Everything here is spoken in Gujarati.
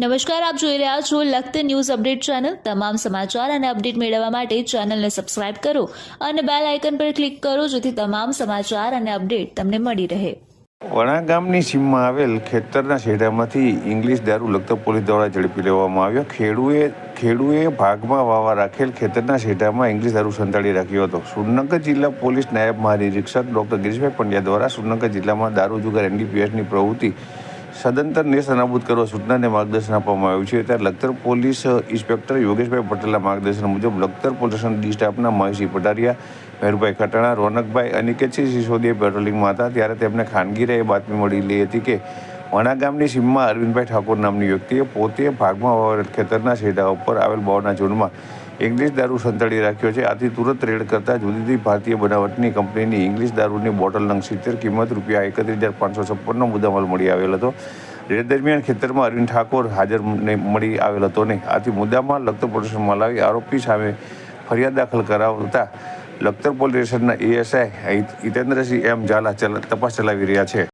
નમસ્કાર, આપ જોઈ રહ્યા છો લખત ન્યૂઝ અપડેટ ચેનલ. તમામ સમાચાર અને અપડેટ મેળવવા માટે ચેનલને સબસ્ક્રાઇબ કરો અને બેલ આઇકન પર ક્લિક કરો જેથી તમામ સમાચાર અને અપડેટ તમને મળી રહે. વણા ગામની સીમમાં આવેલ ખેતરના શેઢામાંથી ઇંગ્લિશ દારૂ લગતો પોલીસ દ્વારા ઝડપી લેવામાં આવ્યો. ખેડૂએ ખેડૂએ ભાગમાં વાવા રાખેલ ખેતરના શેઢામાં ઇંગ્લિશ દારૂ સંતાડી રાખ્યો હતો. સુરનગર જિલ્લા પોલીસ નાયબ મહાનિરીક્ષક ડોક્ટર ગિરીશભાઈ પંડ્યા દ્વારા સુરનગર જિલ્લામાં દારૂ જુગાર એનડીપીએસની પ્રવૃત્તિ સદંતર નેસ અનાબૂદ કરવા સૂચનાને માર્ગદર્શન આપવામાં આવ્યું છે. ત્યારે લખતર પોલીસ ઇન્સ્પેક્ટર યોગેશભાઈ પટેલના માર્ગદર્શન મુજબ લખતર પોલીસ ડી સ્ટાફના મહેશી પટારિયા મહેરભાઈ ખટાણા, રોનકભાઈ અનિકેતસિંહ સિસોદીએ પેટ્રોલિંગમાં હતા. ત્યારે તેમને ખાનગી રહે બાતમી મળેલી હતી કે વણા ગામની સીમમાં અરવિંદભાઈ ઠાકોર નામની વ્યક્તિએ પોતે ભાગમાં વાવેલ ખેતરના છેડા ઉપર આવેલ બાવના ઝૂંડમાં ઇંગ્લિશ દારૂ સંતાડી રાખ્યો છે. આથી તુરંત રેડ કરતા જુદી જુદી ભારતીય બનાવટની કંપનીની ઇંગ્લિશ દારૂની બોટલ નંગ સિત્તેર કિંમત રૂપિયા એકત્રીસ હજાર પાંચસો છપ્પનનો મુદ્દામાલ મળી આવેલ હતો. રેડ દરમિયાન ખેતરમાં અરવિંદ ઠાકોર હાજર મળી આવેલ હતો નહીં. આથી મુદ્દામાં લગતો પ્રદર્શનમાં લાવી આરોપી સામે ફરિયાદ દાખલ કરાવતા લખતર પોલીસ સ્ટેશનના એએસઆઈ હિતેન્દ્રસિંહ એમ ઝાલા તપાસ ચલાવી રહ્યા છે.